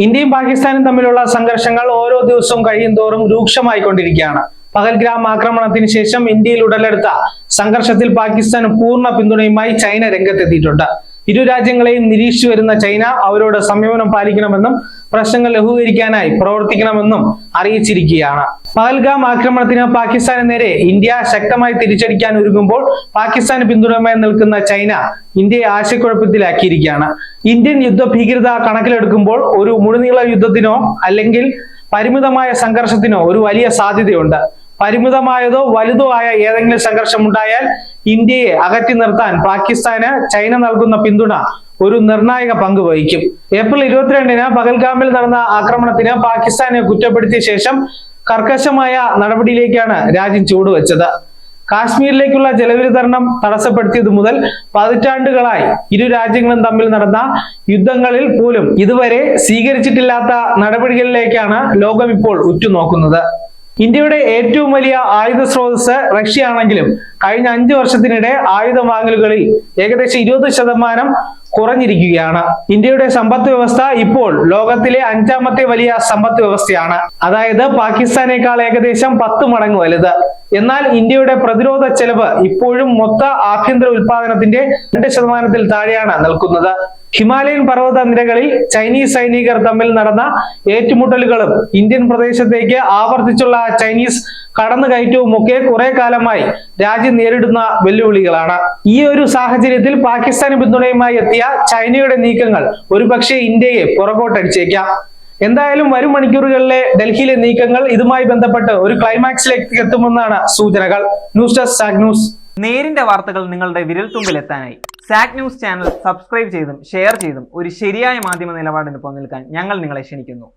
ഇന്ത്യയും പാകിസ്ഥാനും തമ്മിലുള്ള സംഘർഷങ്ങൾ ഓരോ ദിവസവും കഴിയും തോറും രൂക്ഷമായിക്കൊണ്ടിരിക്കുകയാണ് പകൽഗ്രാം ആക്രമണത്തിന് ശേഷം ഇന്ത്യയിൽ ഉടലെടുത്ത സംഘർഷത്തിൽ പാകിസ്ഥാന് പൂർണ പിന്തുണയുമായി ചൈന രംഗത്തെത്തിയിട്ടുണ്ട്. ഇരു രാജ്യങ്ങളെയും നിരീക്ഷിച്ചു വരുന്ന ചൈന അവരോട് സംയമനം പാലിക്കണമെന്നും പ്രശ്നങ്ങൾ ലഘൂകരിക്കാനായി പ്രവർത്തിക്കണമെന്നും അറിയിച്ചിരിക്കുകയാണ്. പഹൽഗാം ആക്രമണത്തിന് പാകിസ്ഥാന് നേരെ ഇന്ത്യ ശക്തമായി തിരിച്ചടിക്കാൻ ഒരുങ്ങുമ്പോൾ പാകിസ്ഥാന് പിന്തുണയുമായി നിൽക്കുന്ന ചൈന ഇന്ത്യയെ ആശയക്കുഴപ്പത്തിലാക്കിയിരിക്കുകയാണ്. ഇന്ത്യൻ യുദ്ധ ഭീകരത കണക്കിലെടുക്കുമ്പോൾ ഒരു മുഴുനീള യുദ്ധത്തിനോ അല്ലെങ്കിൽ പരിമിതമായ സംഘർഷത്തിനോ ഒരു വലിയ സാധ്യതയുണ്ട്. പരിമിതമായതോ വലുതോ ആയ ഏതെങ്കിലും സംഘർഷം ഉണ്ടായാൽ ഇന്ത്യയെ അകറ്റി നിർത്താൻ പാകിസ്ഥാന് ചൈന നൽകുന്ന പിന്തുണ ഒരു നിർണായക പങ്ക് വഹിക്കും. ഏപ്രിൽ ഇരുപത്തിരണ്ടിന് പകൽഗാമിൽ നടന്ന ആക്രമണത്തിന് പാകിസ്ഥാനെ കുറ്റപ്പെടുത്തിയ ശേഷം കർക്കശമായ നടപടിയിലേക്കാണ് രാജ്യം ചുവടുവെച്ചത്. കാശ്മീരിലേക്കുള്ള ജലവിതരണം തടസ്സപ്പെടുത്തിയത് മുതൽ പതിറ്റാണ്ടുകളായി ഇരു രാജ്യങ്ങളും തമ്മിൽ നടന്ന യുദ്ധങ്ങളിൽ പോലും ഇതുവരെ സ്വീകരിച്ചിട്ടില്ലാത്ത നടപടികളിലേക്കാണ് ലോകം ഇപ്പോൾ ഉറ്റുനോക്കുന്നത്. ഇന്ത്യയുടെ ഏറ്റവും വലിയ ആയുധ സ്രോതസ് റഷ്യ ആണെങ്കിലും കഴിഞ്ഞ അഞ്ചു വർഷത്തിനിടെ ആയുധ വാങ്ങലുകളിൽ ഏകദേശം ഇരുപത് ശതമാനം കുറഞ്ഞിരിക്കുകയാണ്. ഇന്ത്യയുടെ സമ്പദ് വ്യവസ്ഥ ഇപ്പോൾ ലോകത്തിലെ അഞ്ചാമത്തെ വലിയ സമ്പദ് വ്യവസ്ഥയാണ്. അതായത് പാകിസ്ഥാനേക്കാൾ ഏകദേശം പത്ത് മടങ്ങ് വലുത്. എന്നാൽ ഇന്ത്യയുടെ പ്രതിരോധ ചെലവ് ഇപ്പോഴും മൊത്ത ആഭ്യന്തര ഉൽപാദനത്തിന്റെ രണ്ട് ശതമാനത്തിൽ താഴെയാണ് നിൽക്കുന്നത്. ഹിമാലയൻ പർവത നിരകളിൽ ചൈനീസ് സൈനികർ തമ്മിൽ നടന്ന ഏറ്റുമുട്ടലുകളും ഇന്ത്യൻ പ്രദേശത്തേക്ക് ആവർത്തിച്ചുള്ള ചൈനീസ് കടന്നുകയറ്റവും ഒക്കെ കുറെ കാലമായി രാജ്യം നേരിടുന്ന വെല്ലുവിളികളാണ്. ഈ ഒരു സാഹചര്യത്തിൽ പാകിസ്ഥാന് പിന്തുണയുമായി എത്തിയ ചൈനയുടെ നീക്കങ്ങൾ ഒരുപക്ഷെ ഇന്ത്യയെ പുറകോട്ടടിച്ചേക്കാം. എന്തായാലും വരും മണിക്കൂറുകളിലെ ഡൽഹിയിലെ നീക്കങ്ങൾ ഇതുമായി ബന്ധപ്പെട്ട് ഒരു ക്ലൈമാക്സിലേക്ക് എത്തുമെന്നാണ് സൂചനകൾ. ന്യൂസ് ഡെസ്ക് സാഗ് ന്യൂസ്. നേരിന്റെ വാർത്തകൾ നിങ്ങളുടെ വിരൽത്തുമ്പിൽ എത്താനായി. സാക് ന്യൂസ് ചാനൽ സബ്സ്ക്രൈബ് ചെയ്തും ഷെയർ ചെയ്തും ഒരു ശരിയായ മാധ്യമ നിലപാടിന് നിൽക്കാൻ ഞങ്ങൾ നിങ്ങളെ ക്ഷണിക്കുന്നു.